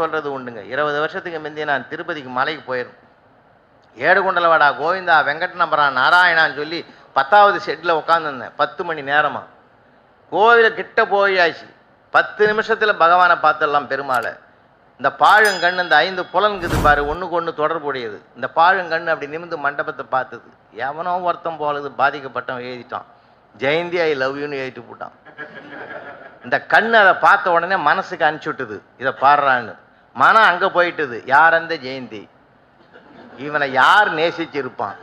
சொல்கிறது உண்டுங்க. இருபது வருஷத்துக்கு முந்தைய நான் திருப்பதிக்கு மலைக்கு போயிடும் ஏடுகுண்டலவாடா கோவிந்தா வெங்கட் நம்பரான் நாராயணான்னு சொல்லி பத்தாவது செட்டில் உட்காந்துருந்தேன் பத்து மணி நேரமாக கோவில கிட்ட போயாச்சு. பத்து நிமிஷத்தில் பகவானை பார்த்துடலாம் பெருமாளை. இந்த பாழுங்கண் இந்த ஐந்து புலன்குது பாரு ஒன்றுக்கு ஒன்று தொடர்புடையது. இந்த பாழுங்கண் அப்படி நிமிந்து மண்டபத்தை பார்த்தது. எவனோ ஒருத்தன் போலது பாதிக்கப்பட்டவன் எழுதிட்டான். ஜெயந்தி ஐ லவ் யூன்னு எழுதிட்டு போட்டான். இந்த கண் அதை பார்த்த உடனே மனசுக்கு அனுப்பிச்சு விட்டுது. இதை பாடுறான்னு. மனம் அங்கே போயிட்டுது. யார் அந்த ஜெயந்தி? இவனை யார் நேசிச்சிருப்பான்?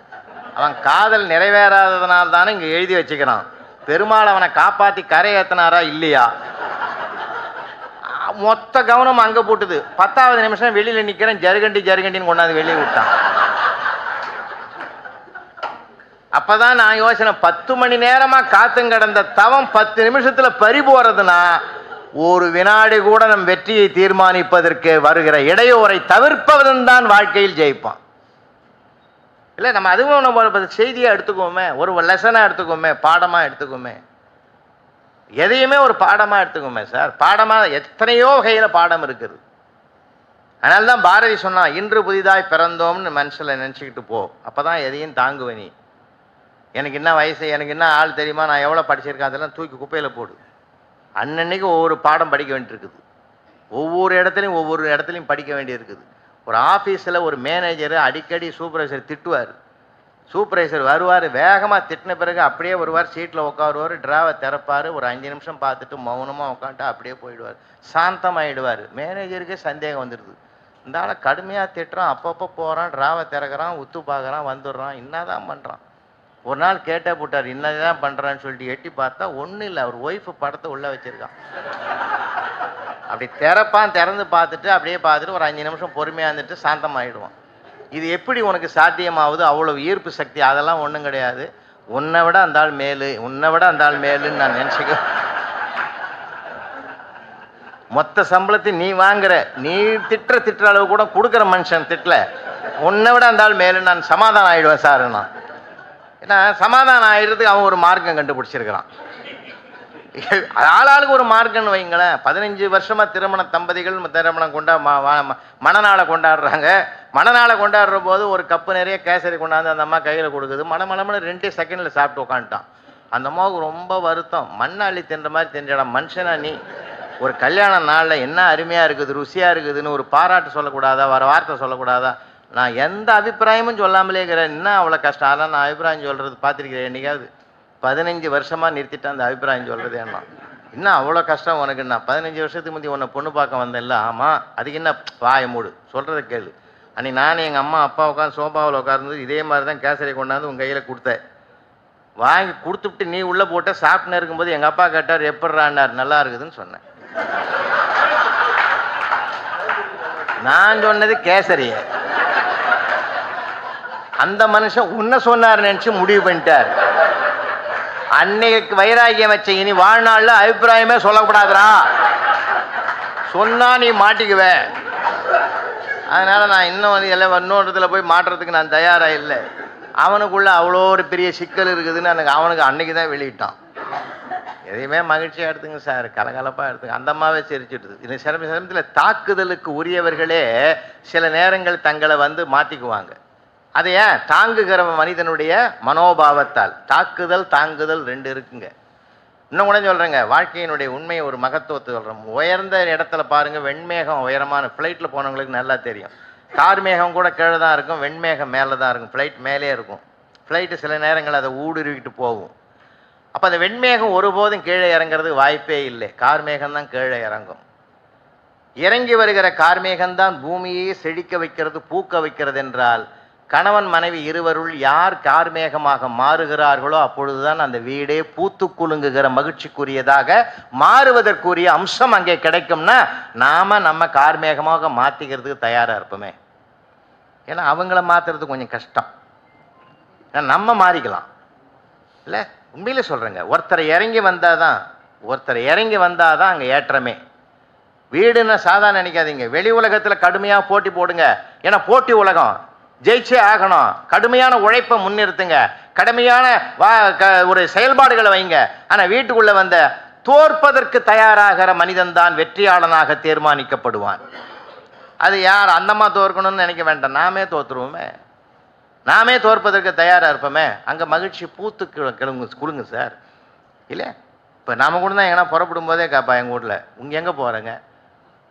அவன் காதல் நிறைவேறாததுனால தானே இங்கே எழுதி வச்சுக்கிறான். பெருமாள் அவனை காப்பாற்றி கரை ஏற்றினாரா இல்லையா? மொத்த கவனம் அங்கே போட்டுது. பத்தாவது நிமிஷம் வெளியில் நிற்கிறேன் ஜருகண்டி ஜருகண்டின்னு கொண்டாந்து வெளியே விட்டான். அப்பதான் நான் யோசனை பத்து மணி நேரமா காத்து கிடந்த தவம் பத்து நிமிஷத்துல பறி போறதுன்னா ஒரு வினாடி கூட நம் வெற்றியை தீர்மானிப்பதற்கு வருகிற இடையூறை தவிர்ப்பவன் தான் வாழ்க்கையில் ஜெயிப்பான். இல்லை நம்ம அதுவும் நம்ம செய்தியாக எடுத்துக்குவோமே ஒரு லெசனாக எடுத்துக்குவோமே பாடமாக எடுத்துக்குவோமே. எதையுமே ஒரு பாடமாக எடுத்துக்குவோமே சார் பாடமாக எத்தனையோ வகையில் பாடம் இருக்குது. அதனால தான் பாரதி சொன்னான் இன்று புதிதாய் பிறந்தோம்னு மனசில் நினச்சிக்கிட்டு போ. அப்போ தான் எதையும் தாங்குவனி நீ. எனக்கு என்ன வயசு எனக்கு என்ன ஆள் தெரியுமா? நான் எவ்வளோ படிச்சிருக்கேன்? அதெல்லாம் தூக்கி குப்பையில் போடு. அன்னன்னைக்கு ஒவ்வொரு பாடம் படிக்க வேண்டியிருக்குது. ஒவ்வொரு இடத்துலையும் ஒவ்வொரு இடத்துலையும் படிக்க வேண்டியிருக்குது. ஒரு ஆஃபீஸில் ஒரு மேனேஜர் அடிக்கடி சூப்பர்வைசர் திட்டுவார். சூப்பர்வைசர் வருவார் வேகமாக திட்டின பிறகு அப்படியே வருவார் சீட்டில் உட்காருவார் டிராவை திறப்பார் ஒரு அஞ்சு நிமிஷம் பார்த்துட்டு மௌனமாக உட்காந்துட்டு அப்படியே போயிடுவார். சாந்தமாயிடுவார். மேனேஜருக்கே சந்தேகம் வந்துடுது. இந்த ஆளை கடுமையாக திட்டுறான் அப்பப்போ போகிறான் டிராவை திறக்கிறான் உத்து பார்க்குறான் வந்துடுறான் என்னதான் பண்ணுறான் ஒரு நாள் கேட்டே போட்டார் என்னதான் பண்ணுறான்னு சொல்லிட்டு எட்டி பார்த்தா ஒன்றும் இல்லை அவர் ஒய்ஃபு படத்தை உள்ளே வச்சிருக்கான். அப்படி திறப்பான் திறந்து பார்த்துட்டு அப்படியே பார்த்துட்டு ஒரு அஞ்சு நிமிஷம் பொறுமையாக இருந்துட்டு சாந்தமாயிடுவான். இது எப்படி உனக்கு சாத்தியமாகுது அவ்வளோ ஈர்ப்பு சக்தி அதெல்லாம் ஒன்றும் கிடையாது. உன்னை விட அந்த ஆள் மேலு உன்னை விட அந்த ஆள் மேலுன்னு நான் நினச்சிக்க மொத்த சம்பளத்தை நீ வாங்குற நீ திட்டுற திட்டுற அளவு கூட கொடுக்குற மனுஷன் திட்டல. உன்னை விட அந்த ஆள் மேலு நான் சமாதானம் ஆகிடுவேன் சார் நான். ஏன்னா சமாதானம் ஆயிடுறதுக்கு அவன் ஒரு மார்க்கம் கண்டுபிடிச்சிருக்கிறான். ஆளாளுக்கு ஒரு மார்க்கம்னு வைங்களேன். பதினஞ்சு வருஷமா திருமண தம்பதிகள் திருமணம் கொண்டா ம- ம- மணநாளை கொண்டாடுறாங்க. மணநாளை கொண்டாடுற போது ஒரு கப்பு நிறைய கேசரி கொண்டாந்து அந்த அம்மா கையில் கொடுக்குது. மணமணமனு ரெண்டே செகண்டில் சாப்பிட்டு உட்காந்துட்டான் அந்த அம்மாவுக்கு ரொம்ப வருத்தம். மண்ணாளி தின்ற மாதிரி தின்றடா மனுஷனா நீ. ஒரு கல்யாண நாளில் என்ன அருமையாக இருக்குது ருசியாக இருக்குதுன்னு ஒரு பாராட்டு சொல்லக்கூடாதா வர வார்த்தை சொல்லக்கூடாதா? நான் எந்த அபிப்பிராயமும் சொல்லாமலே இருக்கிறேன் என்ன அவ்வளோ கஷ்டம்? அதெல்லாம் நான் அபிப்பிராயம் சொல்கிறது பார்த்துருக்கிறேன் என்றைக்காவது பதினஞ்சு வருஷமாக நிறுத்திட்டேன் அந்த அபிப்பிராயம் சொல்கிறது என்ன என்ன அவ்வளோ கஷ்டம் உனக்கு? என்ன பதினஞ்சு வருஷத்துக்கு முந்தி உன்னை பொண்ணு பார்க்க வந்தேன்ல. ஆமாம் அதுக்கு என்ன வாய மூடு. சொல்கிறத கேளு. அன்னைக்கு நானும் எங்கள் அம்மா அப்பா உட்காந்து சோபாவில் உட்கார்ந்து இதே மாதிரி தான் கேசரி கொண்டாந்து உங்கள் கையில் கொடுத்தேன். வாங்கி கொடுத்துட்டு நீ உள்ளே போட்ட சாப்பிட்டுன்னு இருக்கும்போது எங்கள் அப்பா கேட்டார் எப்படிறான்னார் நல்லா இருக்குதுன்னு சொன்னேன். நான் சொன்னது கேசரியை. அந்த மனுஷன் உன்னை சொன்னார் நினைச்சு முடிவு பண்ணிட்டார். அன்னைக்கு வைராகியம் வச்ச இனி வாழ்நாள்ல அபிப்பிராயமே சொல்லக்கூடாதுரா சொன்னா நீ மாட்டிக்குவ அதனால நான் இன்னும் வந்து எல்லாம் இன்னொருத்துல போய் மாட்டுறதுக்கு நான் தயாராக இல்லை. அவனுக்குள்ள அவ்வளோ ஒரு பெரிய சிக்கல் இருக்குதுன்னு எனக்கு அவனுக்கு அன்னைக்கு தான் வெளியிட்டான். எதையுமே மகிழ்ச்சியாக எடுத்துங்க சார். கலகலப்பாக எடுத்துங்க. அந்த அம்மாவே சிரிச்சிடுது. இந்த சில சமயத்தில் தாக்குதலுக்கு உரியவர்களே சில நேரங்கள் தங்களை வந்து மாற்றிக்குவாங்க அது ஏன் தாங்குகிற மனிதனுடைய மனோபாவத்தால்? தாக்குதல் தாங்குதல் ரெண்டு இருக்குங்க. இன்னும் கூட சொல்கிறேங்க வாழ்க்கையினுடைய உண்மையை ஒரு மகத்துவத்தை சொல்கிறேன் உயர்ந்த இடத்துல பாருங்கள் வெண்மேகம் உயரமான ஃப்ளைட்டில் போனவங்களுக்கு நல்லா தெரியும். கார் மேகம் கூட கீழே தான் இருக்கும் வெண்மேகம் மேலே தான் இருக்கும். ஃப்ளைட் மேலே இருக்கும். ஃப்ளைட்டு சில நேரங்கள் அதை ஊடுருவிக்கிட்டு போகும். அப்போ அந்த வெண்மேகம் ஒருபோதும் கீழே இறங்குறதுக்கு வாய்ப்பே இல்லை. கார்மேகம் தான் கீழே இறங்கும். இறங்கி வருகிற கார்மேகம்தான் பூமியை செழிக்க வைக்கிறது பூக்க வைக்கிறது என்றால் கணவன் மனைவி இருவருள் யார் கார்மேகமாக மாறுகிறார்களோ அப்பொழுதுதான் அந்த வீடே பூத்து குலுங்குகிற மகிழ்ச்சிக்குரியதாக மாறுவதற்குரிய அம்சம் அங்கே கிடைக்கும்னா நாம நம்ம கார்மேகமாக மாத்திக்கிறதுக்கு தயாரா இருப்போமே. ஏன்னா அவங்கள மாத்துறது கொஞ்சம் கஷ்டம். ஏன்னா நம்ம மாறிக்கலாம். இல்லை? உண்மையிலே சொல்கிறேங்க ஒருத்தர் இறங்கி வந்தால் தான் ஒருத்தர் இறங்கி வந்தால் தான் அங்கே ஏற்றமே. வீடுன்னு சாதாரண நினைக்காதீங்க. வெளி உலகத்தில் கடுமையாக போட்டி போடுங்க. ஏன்னா போட்டி உலகம். ஜெயிச்சே ஆகணும். கடுமையான உழைப்பை முன்னிறுத்துங்க. கடுமையான வா க ஒரு செயல்பாடுகளை வைங்க. ஆனால் வீட்டுக்குள்ளே வந்த தோற்பதற்கு தயாராகிற மனிதன்தான் வெற்றியாளனாக தீர்மானிக்கப்படுவான். அது யார்? அந்தம்மா தோற்கணும்னு நினைக்க வேண்டாம். நாமே தோற்றுருவோமே நாமே தோற்பதற்கு தயாராக இருப்போமே. அங்கே மகிழ்ச்சி பூத்து கிளு- கிளம்பு கொடுங்க சார். இல்லை? இப்போ நாம கூட தான் எங்கன்னா புறப்படும் போதே கேட்பா எங்கள் வீட்டில் உங்க எங்கே போகிறேங்க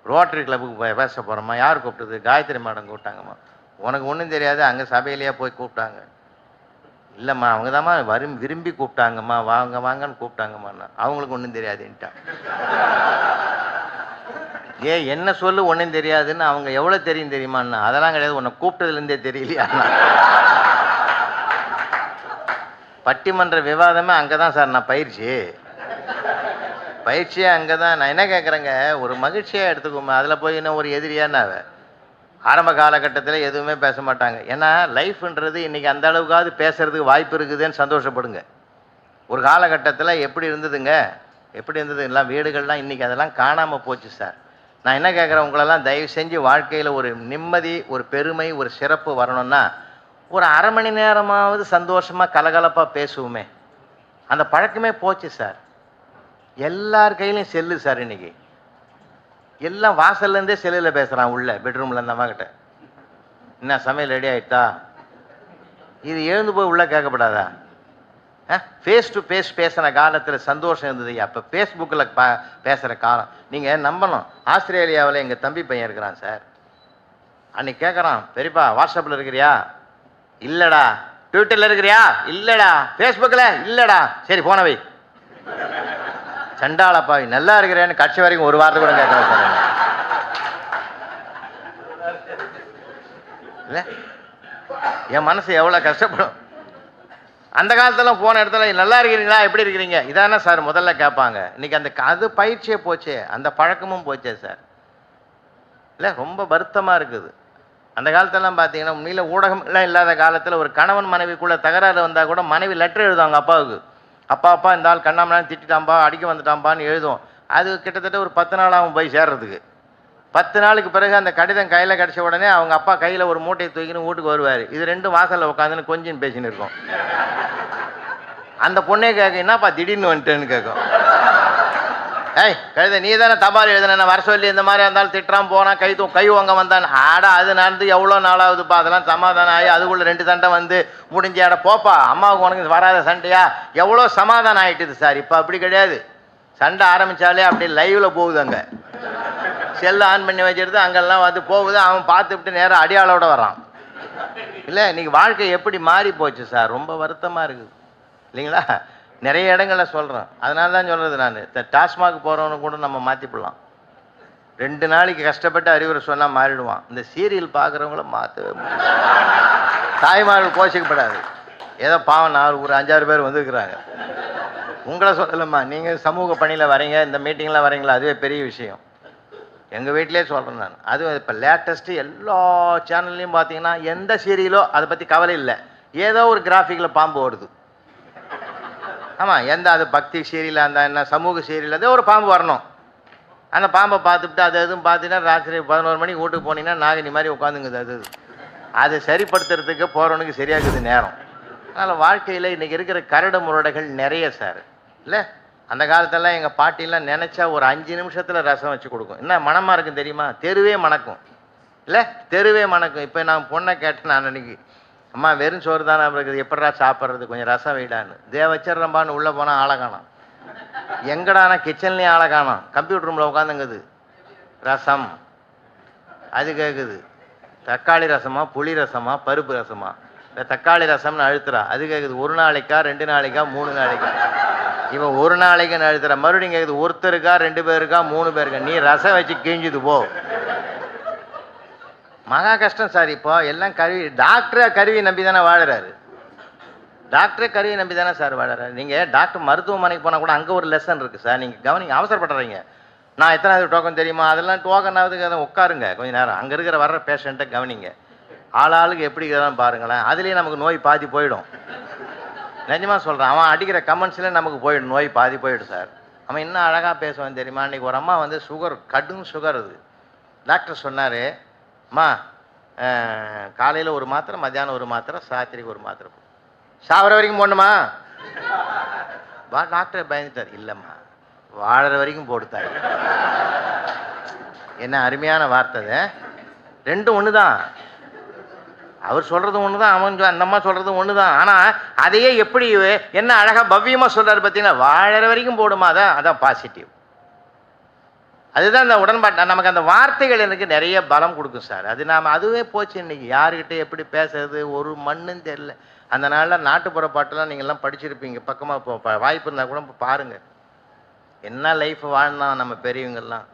ரோட்டரி கிளப்புக்கு போய் பேச போகிறோம்மா யார் கூப்பிட்டது? காயத்ரி மேடம் கூப்பிட்டாங்கம்மா. உனக்கு ஒன்றும் தெரியாது அங்கே சபையிலேயே போய் கூப்பிட்டாங்க. இல்லைம்மா அவங்க தாம்மா வரும் விரும்பி கூப்பிட்டாங்கம்மா வாங்க வாங்கன்னு கூப்பிட்டாங்கம்மா அவங்களுக்கு ஒன்றும் தெரியாதுன்ட்டான். ஏ என்ன சொல்லு ஒன்றும் தெரியாதுன்னு அவங்க எவ்வளோ தெரியும் தெரியுமாண்ணா அதெல்லாம் கிடையாது உன்னை கூப்பிட்டதுலேருந்தே தெரியலையா? பட்டிமன்ற விவாதமே அங்கே தான் சார் நான் பயிற்சி. பயிற்சியே அங்கே தான் நான் என்ன கேட்குறேங்க ஒரு மகிழ்ச்சியாக எடுத்துக்கோமா அதில் போய் இன்னும் ஒரு எதிரியான்னு அவ ஆரம்ப காலகட்டத்தில் எதுவுமே பேச மாட்டாங்க. ஏன்னா லைஃப்ன்றது இன்றைக்கி அந்த அளவுக்காவது பேசுறதுக்கு வாய்ப்பு இருக்குதுன்னு சந்தோஷப்படுங்க. ஒரு காலகட்டத்தில் எப்படி இருந்ததுங்க? எப்படி இருந்தது? எல்லாம் வீடுகள்லாம் இன்றைக்கி அதெல்லாம் காணாமல் போச்சு சார். நான் என்ன கேட்குறேன் உங்களெல்லாம் தயவு செஞ்சு வாழ்க்கையில் ஒரு நிம்மதி ஒரு பெருமை ஒரு சிறப்பு வரணும்னா ஒரு அரை மணி நேரமாவது சந்தோஷமாக கலகலப்பாக பேசுவோமே. அந்த பழக்கமே போச்சு சார். எல்லார் கையிலையும் செல்லு சார் இன்றைக்கி எல்லாம் வாசல்லேருந்தே செல்லில் பேசுகிறான் உள்ள பெட்ரூமில் அந்த அம்மாக்கிட்ட என்ன சமையல் ரெடி ஆகிட்டா இது எழுந்து போய் உள்ளே கேட்கப்படாதா? ஃபேஸ் டு ஃபேஸ் பேசின காலத்தில் சந்தோஷம் இருந்தது அப்போ ஃபேஸ்புக்கில் பா பேசுகிற காலம். நீங்கள் நம்பணும். ஆஸ்திரேலியாவில் எங்கள் தம்பி பையன் இருக்கிறான் சார். அன்னைக்கு கேட்குறான் பெரியப்பா வாட்ஸ்அப்பில் இருக்கிறியா? இல்லைடா. ட்விட்டரில் இருக்கிறியா? இல்லைடா. ஃபேஸ்புக்கில் இல்லைடா. சரி போன சண்டாளப்பா நல்லா இருக்கிறேன்னு கட்சி வரைக்கும் ஒரு வார்த்தை கூட கேட்க சார் இல்லை? என் மனசு எவ்வளோ கஷ்டப்படும்? அந்த காலத்துல போன இடத்துல நல்லா இருக்கிறீங்களா? எப்படி இருக்கிறீங்க? இதானே சார் முதல்ல கேட்பாங்க. இன்னைக்கு அந்த அது பயிற்சியே போச்சே. அந்த பழக்கமும் போச்சே சார். இல்லை ரொம்ப வருத்தமாக இருக்குது. அந்த காலத்தெல்லாம் பார்த்தீங்கன்னா உண்மையில் ஊடகம்லாம் இல்லாத காலத்தில் ஒரு கணவன் மனைவிக்குள்ளே தகராறு வந்தால் கூட மனைவி லெட்டர் எழுதுவாங்க அப்பாவுக்கு. அப்பா அப்பா இந்த ஆள் கண்ணாமலாம் திட்டிட்டாம்பா அடிக்க வந்துட்டாம்பான்னு எழுதும் அது கிட்டத்தட்ட ஒரு பத்து நாள் ஆகும் போய் சேர்றதுக்கு. பத்து நாளுக்கு பிறகு அந்த கடிதம் கையில் கிடச்ச உடனே அவங்க அப்பா கையில் ஒரு மூட்டையை தூக்கின்னு வீட்டுக்கு வருவார். இது ரெண்டும் வாசலில் உட்காந்துன்னு கொஞ்சம் பேசின்னு இருக்கும். அந்த பொண்ணே கேட்க என்னப்பா திடீர்னு வந்துட்டேன்னு கேட்கும் ஏய் கழுத நீ தானே தபால் எழுதுன வர சொல்லி இந்த மாதிரி இருந்தாலும் திட்டுறான் போனான் கை தூ கை வாங்க வந்தான். ஆடா அது நடந்து எவ்வளோ நாளாகுதுப்பா? அதெல்லாம் சமாதானம் ஆகி அதுக்குள்ள ரெண்டு சண்டை வந்து முடிஞ்ச இட போப்பா அம்மாவுக்கு உனக்கு வராத சண்டையா? எவ்வளோ சமாதானம் ஆகிட்டுது சார் இப்போ அப்படி கிடையாது. சண்டை ஆரம்பித்தாலே அப்படி லைவில் போகுது அங்கே. செல்லை ஆன் பண்ணி வச்சுருது அங்கெல்லாம் வந்து போகுது அவன் பார்த்துட்டு நேராக அடியாளோட வர்றான். இல்லை இன்றைக்கி வாழ்க்கை எப்படி மாறி போச்சு சார்? ரொம்ப வருத்தமாக இருக்குது. இல்லைங்களா? நிறைய இடங்களில் சொல்கிறேன் அதனால தான் சொல்கிறது நான். இந்த டாஸ்மாக் போகிறவனு கூட நம்ம மாற்றிப்படலாம் ரெண்டு நாளைக்கு கஷ்டப்பட்டு அறிவுரை சொன்னால் மாறிடுவான். இந்த சீரியல் பார்க்குறவங்கள மாற்றவே தாய்மார்கள் கோஷிக்கப்படாது. ஏதோ பாவம் நாலு ஒரு அஞ்சாறு பேர் வந்துருக்குறாங்க. உங்களை சொல்லலம்மா. நீங்கள் சமூக பணியில் வரீங்க இந்த மீட்டிங்லாம் வரீங்களா? அதுவே பெரிய விஷயம். எங்கள் வீட்டிலே சொல்கிறேன் நான். அதுவும் இப்போ லேட்டஸ்ட்டு எல்லா சேனல்லையும் பார்த்தீங்கன்னா எந்த சீரியலோ அதை பற்றி கவலை இல்லை. ஏதோ ஒரு கிராஃபிக்கில் பாம்பு ஓடுது. ஆமாம் எந்த அது பக்தி சீரியலாக அந்த என்ன சமூக சீரியல் ஒரு பாம்பு வரணும். அந்த பாம்பை பார்த்துட்டு அது எதுவும் பார்த்தீங்கன்னா ராத்திரி பதினோரு மணிக்கு வீட்டுக்கு போனீங்கன்னா நாகினி மாதிரி உட்காந்துங்குது அது. அது சரிப்படுத்துறதுக்கு போகிறவனுக்கு சரியாகுது நேரம். அதனால் வாழ்க்கையில் இன்றைக்கி இருக்கிற கரடு முரடைகள் நிறைய சார். இல்லை? அந்த காலத்தெல்லாம் எங்கள் பாட்டிலாம் நினச்சா ஒரு அஞ்சு நிமிஷத்தில் ரசம் வச்சு கொடுக்கும். என்ன மனமாக இருக்கும் தெரியுமா? தெருவே மணக்கும். இல்லை? தெருவே மணக்கும். இப்போ நான் பொண்ணை கேட்டேன் நான் அன்றைக்கி அம்மா வெறும் சோறு தானே இருக்குது எப்படா சாப்பிட்றது? கொஞ்சம் ரசம் வைடான்னு. தே வச்சிடுறம்பான்னு உள்ளே போனால் ஆளை காணும். எங்கடானா கிச்சன்லேயும் ஆளை காணும். கம்ப்யூட்டர் ரூமில் உட்காந்துங்குது ரசம். அது கேட்குது தக்காளி ரசமா புளி ரசமா பருப்பு ரசமா? இந்த தக்காளி ரசம்னு அழுத்துறா. அது கேட்குது ஒரு நாளைக்கா ரெண்டு நாளைக்கா மூணு நாளைக்கா? இவன் ஒரு நாளைக்குன்னு அழுத்துறா. மறுபடியும் கேட்குது ஒருத்தருக்கா ரெண்டு பேருக்கா மூணு பேருக்கா? நீ ரசம் வச்சு கிழிஞ்சுது போ. மகா கஷ்டம் சார் இப்போ எல்லாம் கருவி டாக்டரை கருவி நம்பி தானே வாழுறாரு. டாக்டரே கருவி நம்பி தானே சார் வாழறாரு. நீங்கள் டாக்டர் மருத்துவமனைக்கு போனால் கூட அங்கே ஒரு லெசன் இருக்குது சார். நீங்கள் கவனிங்க அவசரப்படுறீங்க நான் எத்தனாவது டோக்கன் தெரியுமா? அதெல்லாம் டோக்கன் அதை உட்காருங்க. கொஞ்ச நேரம். அங்கே இருக்கிற வர்ற பேஷண்ட்டை கவனிங்க. ஆள் ஆளுக்கு எப்படி இருக்கிறான்னு பாருங்களேன். அதுலேயே நமக்கு நோய் பாதி போயிடும். நிஜமாக சொல்கிறேன் அவன் அடிக்கிற கமெண்ட்ஸ்லேயே நமக்கு போயிடும். நோய் பாதி போயிடும் சார். அவன் இன்னும் அழகாக பேசுவான் தெரியுமா? அன்றைக்கி ஒரு அம்மா வந்து சுகர் கடும் சுகர் அது. டாக்டர் சொன்னார் அம்மா காலையில் ஒரு மாத்திரை மத்தியானம் ஒரு மாத்திரை சாத்திரிக்கு ஒரு மாத்திரை சாவர வரைக்கும் போடணுமா? வா டாக்டர் பயந்துட்டார். இல்லைம்மா வாழற வரைக்கும் போடுத்தாரு என்ன அருமையான வார்த்தை அது ரெண்டும் ஒன்று தான் அவர் சொல்கிறது ஒன்று தான் அவன் சொ- அந்த அம்மா சொல்றது ஒன்று தான் ஆனால் அதையே எப்படி என்ன அழகா பவ்யமாக சொல்றாரு பார்த்தீங்கன்னா வாழற வரைக்கும் போடுமா அதான் அதான் பாசிட்டிவ் அதுதான் அந்த உடன்பாட்டு நமக்கு அந்த வார்த்தைகள் எனக்கு நிறைய பலம் கொடுக்கும் சார். அது நாம் அதுவே போச்சு இன்னைக்கு. யாருக்கிட்ட எப்படி பேசுறது ஒரு மண்ணும் தெரியல. அந்த நாளில் நாட்டுப்புற பாட்டெல்லாம் நீங்கள்லாம் படிச்சிருப்பீங்க. பக்கமாக இப்போ வாய்ப்பு இருந்தால் கூட இப்போ பாருங்கள் என்ன லைஃப் வாழ்ந்தான் நம்ம பெரியவங்கெல்லாம்?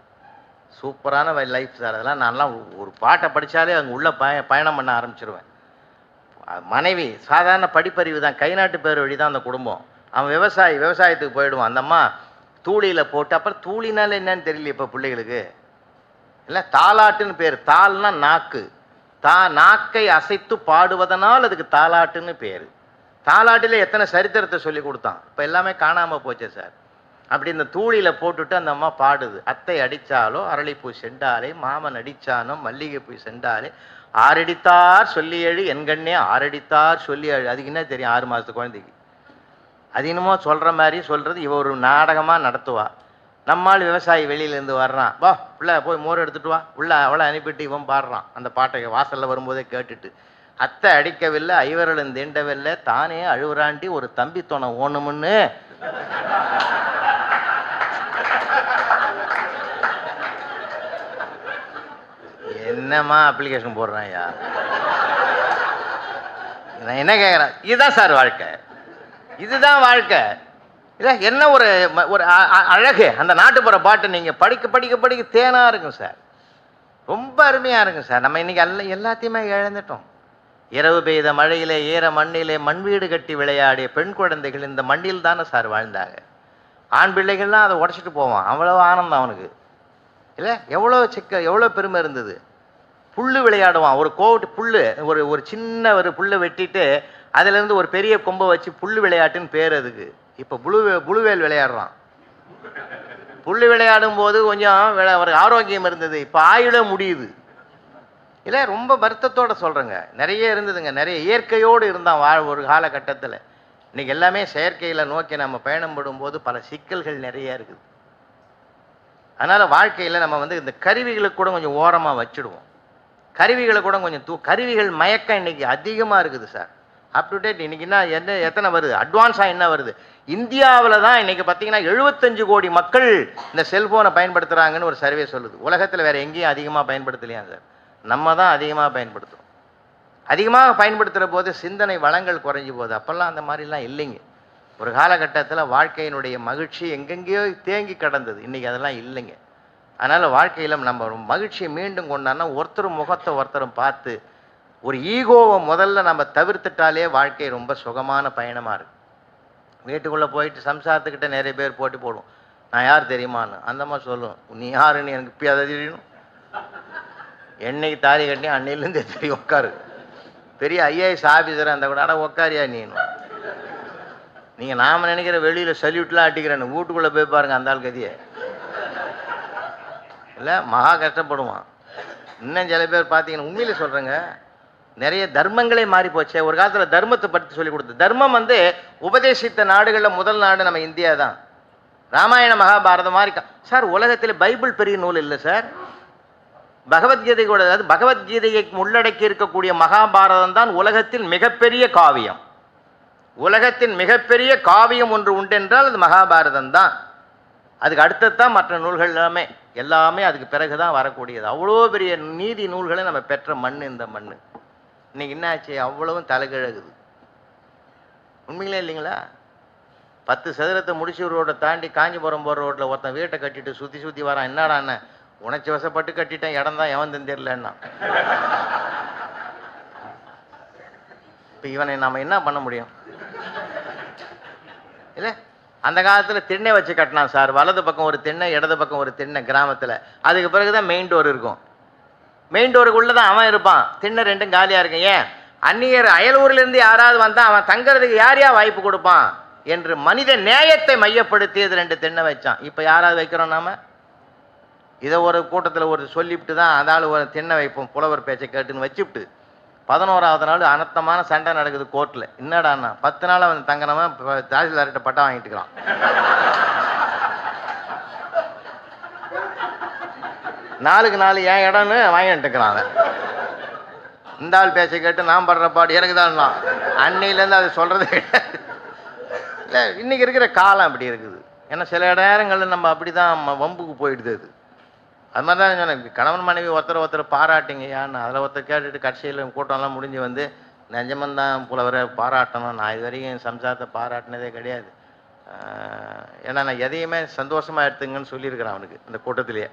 சூப்பரான லைஃப் சார். அதெல்லாம் நான்லாம் ஒரு- பாட்டை படித்தாலே அங்கே உள்ள பய பயணம் பண்ண ஆரம்பிச்சிருவேன். மனைவி சாதாரண படிப்பறிவு தான். கை நாட்டு பேர் வழி தான் அந்த குடும்பம். அவன் விவசாயி விவசாயத்துக்கு போயிடுவான். அந்தம்மா தூளியில் போட்டு அப்புறம் தூளினால் என்னன்னு தெரியல இப்போ பிள்ளைகளுக்கு. இல்லை தாலாட்டுன்னு பேர். தாள்னா நாக்கு. தா நாக்கை அசைத்து பாடுவதனால் அதுக்கு தாலாட்டுன்னு பேர். தாலாட்டில் எத்தனை சரித்திரத்தை சொல்லி கொடுத்தான். இப்போ எல்லாமே காணாமல் போச்சே சார். அப்படி இந்த தூளியில் போட்டுட்டு அந்த அம்மா பாடுது. அத்தை அடித்தாலோ அரளிப்பூ செண்டாலே மாமன் அடித்தானோ மல்லிகைப்பூ செண்டாலே ஆறடித்தார் சொல்லி எழு என்கண்ணே ஆறடித்தார் சொல்லி எழு அதுக்கு என்ன தெரியும் ஆறு மாதத்து குழந்தைக்கு? அது என்னமோ சொல்கிற மாதிரி சொல்கிறது இவ ஒரு நாடகமாக நடத்துவா. நம்மால் விவசாயி வெளியிலேருந்து வர்றான். வா பிள்ளை போய் மோர் எடுத்துட்டு வா. உள்ள அவளை அனுப்பிட்டு இவன் பாடுறான். அந்த பாட்டை வாசலில் வரும்போதே கேட்டுட்டு. அத்தை அடிக்கவில்லை ஐவர்களும் தீண்டவில்லை. தானே அழுவுறாண்டி ஒரு தம்பி துணை ஓணுமுன்னு. என்னம்மா அப்ளிகேஷன் போடுறான் ஐயா நான் என்ன கேட்குறேன் இதுதான் சார் வாழ்க்கை. இதுதான் வாழ்க்கை. இல்லை என்ன ஒரு ஒரு அ- அ- அழகு? அந்த நாட்டுப்புற பாட்டு நீங்கள் படிக்க படிக்க படிக்க தேனாக இருக்கும் சார். ரொம்ப அருமையாக இருக்கும் சார். நம்ம இன்னைக்கு எல்லா எல்லாத்தையுமே இழந்துட்டோம். இரவு பெய்த மழையிலே ஏற மண்ணிலே மண் வீடு கட்டி விளையாடிய பெண் குழந்தைகள் இந்த மண்ணில் தானே சார் வாழ்ந்தாங்க. ஆண் பிள்ளைகள்லாம் அதை உடச்சிட்டு போவான். அவ்வளோ ஆனந்தம் அவனுக்கு. இல்லை எவ்வளோ சிக்க எவ்வளோ பெருமை இருந்தது. புல்லு விளையாடுவான். ஒரு கோவட்டு புல்லு ஒரு ஒரு சின்ன ஒரு புல்லை வெட்டிட்டு அதுலேருந்து ஒரு பெரிய கொம்பை வச்சு புல் விளையாட்டுன்னு பேர் அதுக்கு. இப்போ புழு புழுவேல் விளையாடுறான். புல் விளையாடும் போது கொஞ்சம் ஒரு ஆரோக்கியம் இருந்தது. இப்போ ஆயுள முடியுது. இல்லை ரொம்ப வருத்தத்தோடு சொல்கிறேங்க நிறைய இருந்ததுங்க. நிறைய இயற்கையோடு இருந்தான் வாழ் ஒரு காலகட்டத்தில். இன்னைக்கு எல்லாமே செயற்கையில் நோக்கி நம்ம பயணம் படும்போது பல சிக்கல்கள் நிறைய இருக்குது. அதனால் வாழ்க்கையில் நம்ம வந்து இந்த கருவிகளுக்கு கூட கொஞ்சம் ஓரமாக வச்சுடுவோம். கருவிகளை கூட கொஞ்சம் தூ கருவிகள் மயக்கம் இன்றைக்கி அதிகமாக இருக்குது சார். அப் டு டேட் இன்னைக்கு என்ன என்ன எத்தனை வருது? அட்வான்ஸாக என்ன வருது? இந்தியாவில் தான் இன்றைக்கி பார்த்தீங்கன்னா எழுபத்தஞ்சு கோடி மக்கள் இந்த செல்ஃபோனை பயன்படுத்துகிறாங்கன்னு ஒரு சர்வே சொல்லுது. உலகத்தில் வேறு எங்கேயும் அதிகமாக பயன்படுத்தலையா சார் நம்ம தான் அதிகமாக பயன்படுத்துகிறோம் அதிகமாக பயன்படுத்துகிற போது சிந்தனை வளங்கள் குறைஞ்சி போகுது. அப்போல்லாம் அந்த மாதிரிலாம் இல்லைங்க. ஒரு காலகட்டத்தில் வாழ்க்கையினுடைய மகிழ்ச்சி எங்கெங்கேயோ தேங்கி கிடந்தது. இன்றைக்கி அதெல்லாம் இல்லைங்க. அதனால் வாழ்க்கையில் நம்ம மகிழ்ச்சியை மீண்டும் கொண்டான்னா ஒருத்தர் முகத்தை ஒருத்தரும் பார்த்து ஒரு ஈகோவை முதல்ல நம்ம தவிர்த்துட்டாலே வாழ்க்கை ரொம்ப சுகமான பயணமாக இருக்குது வீட்டுக்குள்ளே போயிட்டு சம்சாரத்துக்கிட்ட நிறைய பேர் போட்டி போடுவோம். நான் யார் தெரியுமான்னு? அந்த மாதிரி சொல்லுவோம் நீ யாருன்னு எனக்கு இப்போ அதை தெரியணும் என்னைக்கு தாலி கட்டி அன்னையிலேருந்தே தெரியும் உட்காரு. பெரிய ஐஏஎஸ் ஆஃபீஸர் அந்த கூட ஆனால் உட்காரியா நீனும் நீங்கள் நாம் நினைக்கிற வெளியில் சல்யூட்லாம் அட்டிக்கிறேன்னு வீட்டுக்குள்ளே போய் பாருங்க அந்த ஆள் கதியை. இல்லை மகா கஷ்டப்படுவான். இன்னும் சில பேர் பார்த்தீங்கன்னா உண்மையில் சொல்கிறேங்க நிறைய தர்மங்களே மாறி போச்சு. ஒரு காலத்தில் தர்மத்தை பற்றி சொல்லி கொடுத்து தர்மம் வந்து உபதேசித்த நாடுகளில் முதல் நாடு நம்ம இந்தியா தான் ராமாயண மகாபாரதம் மாதிரி சார் உலகத்தில் பைபிள் பெரிய நூல் இல்லை சார். பகவத்கீதை கூட அதாவது பகவத்கீதையை உள்ளடக்கி இருக்கக்கூடிய மகாபாரதம் தான் உலகத்தில் மிகப்பெரிய காவியம். உலகத்தின் மிகப்பெரிய காவியம் ஒன்று உண்டென்றால் அது மகாபாரதம் தான். அதுக்கு அடுத்தது தான் மற்ற நூல்கள் எல்லாமே. எல்லாமே அதுக்கு பிறகு தான் வரக்கூடியது. அவ்வளோ பெரிய நீதி நூல்களை நம்ம பெற்ற மண் இந்த மண். இன்னைக்கு என்னாச்சு? அவ்வளவும் தலைகிழகுது. உண்மைங்களே இல்லைங்களா? பத்து சதுரத்தை முடிச்சு ரோட்டை தாண்டி காஞ்சிபுரம் போகிற ரோட்டில் ஒருத்தன் வீட்டை கட்டிட்டு சுற்றி சுற்றி வரான். என்னடா என்ன உணர்ச்சி வசப்பட்டு கட்டிட்டேன். இடம் தான் எவன் தெரியலன்னா இப்போ இவனை நாம என்ன பண்ண முடியும்? இல்லை? அந்த காலத்தில் திண்ணை வச்சு கட்டினான் சார். வலது பக்கம் ஒரு திண்ணை இடது பக்கம் ஒரு திண்ணை கிராமத்தில். அதுக்கு பிறகு தான் மெயின் டோர் இருக்கும். மெயின் டோருக்குள்ளே தான் அவன் இருப்பான். திண்ணை ரெண்டும் காலியாக இருக்கும் ஏன்? அந்நியர் அயலூர்லேருந்து யாராவது வந்தால் அவன் தங்கிறதுக்கு யார் யார் வாய்ப்பு கொடுப்பான்? என்று மனித நேயத்தை மையப்படுத்தியது ரெண்டு திண்ணை வச்சான். இப்போ யாராவது வைக்கிறோம் நாம்? இதை ஒரு கூட்டத்தில் ஒரு சொல்லிவிட்டு தான் அதால் ஒரு திண்ணை வைப்போம். புலவர் பேச்சை கேட்டுன்னு வச்சுவிட்டு. பதினோராவது நாள் அனர்த்தமான சண்டை நடக்குது கோர்ட்டில் என்னடாண்ணா பத்து நாள் அவன் தங்கினவன் தாசில்தார்கிட்ட பட்டம் வாங்கிட்டுக்கிறான் நாலுக்கு நாலு ஏன் இடம்னு வாங்கிட்டு இருக்கிறான் இந்த ஆள் பேச கேட்டு நான் படுற பாடு எனக்கு தான் அன்னையிலேருந்து அது சொல்கிறதே கிடையாது. இல்லை இன்றைக்கி இருக்கிற காலம் அப்படி இருக்குது. ஏன்னா சில நேரங்களில் நம்ம அப்படி தான் வம்புக்கு போயிடுது அது. அது மாதிரி தான் சொன்னேன் கணவன் மனைவி ஒருத்தர் ஒருத்தர் பாராட்டுங்கய்யான்னு அதில் ஒருத்தர் கேட்டுட்டு கடைசியில் கூட்டம்லாம் முடிஞ்சு வந்து நெஞ்சமந்தான் புலவரை பாராட்டணும். நான் இது வரைக்கும் என் சம்சாரத்தை பாராட்டினதே கிடையாது. ஏன்னா நான் எதையுமே சந்தோஷமாக எடுத்துங்கன்னு சொல்லியிருக்கிறேன் அவனுக்கு இந்த கூட்டத்திலேயே.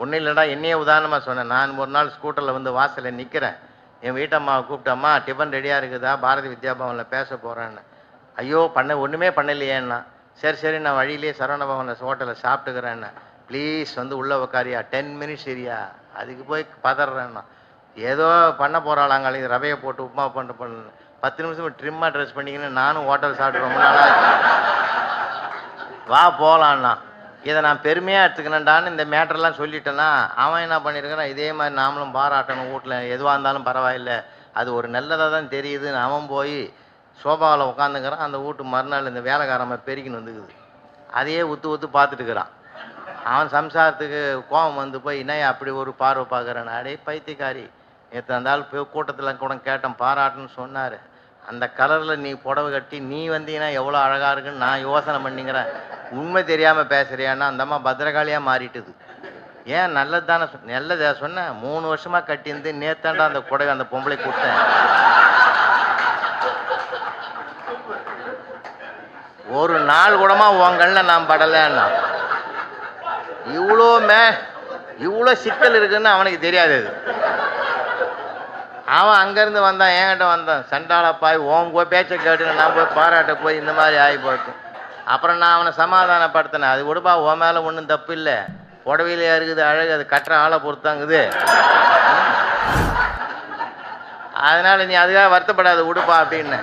ஒன்றும் இல்லைடா என்னையே உதாரணமாக சொன்னேன். நான் ஒரு நாள் ஸ்கூட்டரில் வந்து வாசலில் நிற்கிறேன் என் வீட்டம்மாவை கூப்பிட்டம்மா டிஃபன் ரெடியாக இருக்குதா? பாரதி வித்யாபவனில் பேச போகிறேன்னு ஐயோ பண்ண ஒன்றுமே பண்ணலையேன்னா சரி சரி நான் வழியிலேயே சரவண பவனில் ஹோட்டலில் சாப்பிட்டுக்கிறேன்னு. ப்ளீஸ் வந்து உள்ளே உக்காரியா? டென் மினிட்ஸ் சரியா? அதுக்கு போய் பதறேன்னா. ஏதோ பண்ண போகிறாளாங்களே ரவையை போட்டு உப்புமா பண்ண பண்ண பத்து நிமிஷம் ட்ரிம்மாக ட்ரெஸ் பண்ணிக்கின்னு நானும் ஹோட்டல் சாப்பிட்டு ரொம்ப நாளாக வா போகலான்னா இதை நான் பெருமையாக எடுத்துக்கணுன்டான்னு இந்த மேட்டர்லாம் சொல்லிட்டேன்னா அவன் என்ன பண்ணியிருக்கிறான் இதே மாதிரி நாமளும் பாராட்டணும் வீட்டில் எதுவாக இருந்தாலும் பரவாயில்ல. அது ஒரு நல்லதாக தான் தெரியுதுன்னு அவன் போய் சோபாவில் உட்காந்துக்கிறான் அந்த வீட்டு மறுநாள் இந்த வேலைக்காரம பெருக்கின்னு வந்துக்குது. அதையே உத்து உத்து பார்த்துட்டுக்கிறான் அவன் சம்சாரத்துக்கு கோபம் வந்து போய் என்ன அப்படி ஒரு பார்வை பார்க்குறேன்? அடே பைத்தியக்காரி. நேற்று அந்த ஆள் போய் கூட்டத்தில் கூட கேட்டேன் பாராட்டுன்னு சொன்னார். அந்த கலரில் நீ புடவை கட்டி நீ வந்தீங்கன்னா எவ்வளோ அழகாக இருக்குன்னு நான் யோசனை பண்ணிங்கிறேன் உண்மை தெரியாமல் பேசுறியான்னா அந்தம்மா பத்திரகாளியாக மாறிட்டுது. ஏன் நல்லது தானே நல்லதா சொன்னேன். மூணு வருஷமாக கட்டியிருந்து நேத்தாண்டா அந்த புடவை அந்த பொம்பளை கொடுத்தேன் ஒரு நாள் கூடமா உன் நான் படலைன்னா. இவ்வளோ மே இவ்வளோ சிக்கல் இருக்குன்னு அவனுக்கு தெரியாது அது. அவன் அங்கேருந்து வந்தான் என்கிட்ட வந்தான். சண்டாளப்பாய் ஓம் போய் பேச்சை கேட்டு நான் போய் பாராட்ட போய் இந்த மாதிரி ஆகி போச்சு. அப்புறம் நான் அவனை சமாதானப்படுத்தினேன். அது விடுப்பா உன் மேலே ஒன்றும் தப்பு இல்லை புடவையிலையா இருக்குது அழகு அது கட்டுற ஆளை பொறுத்தாங்குது. அதனால நீ அதுக்காக வருத்தப்படாத விடுப்பா அப்படின்னு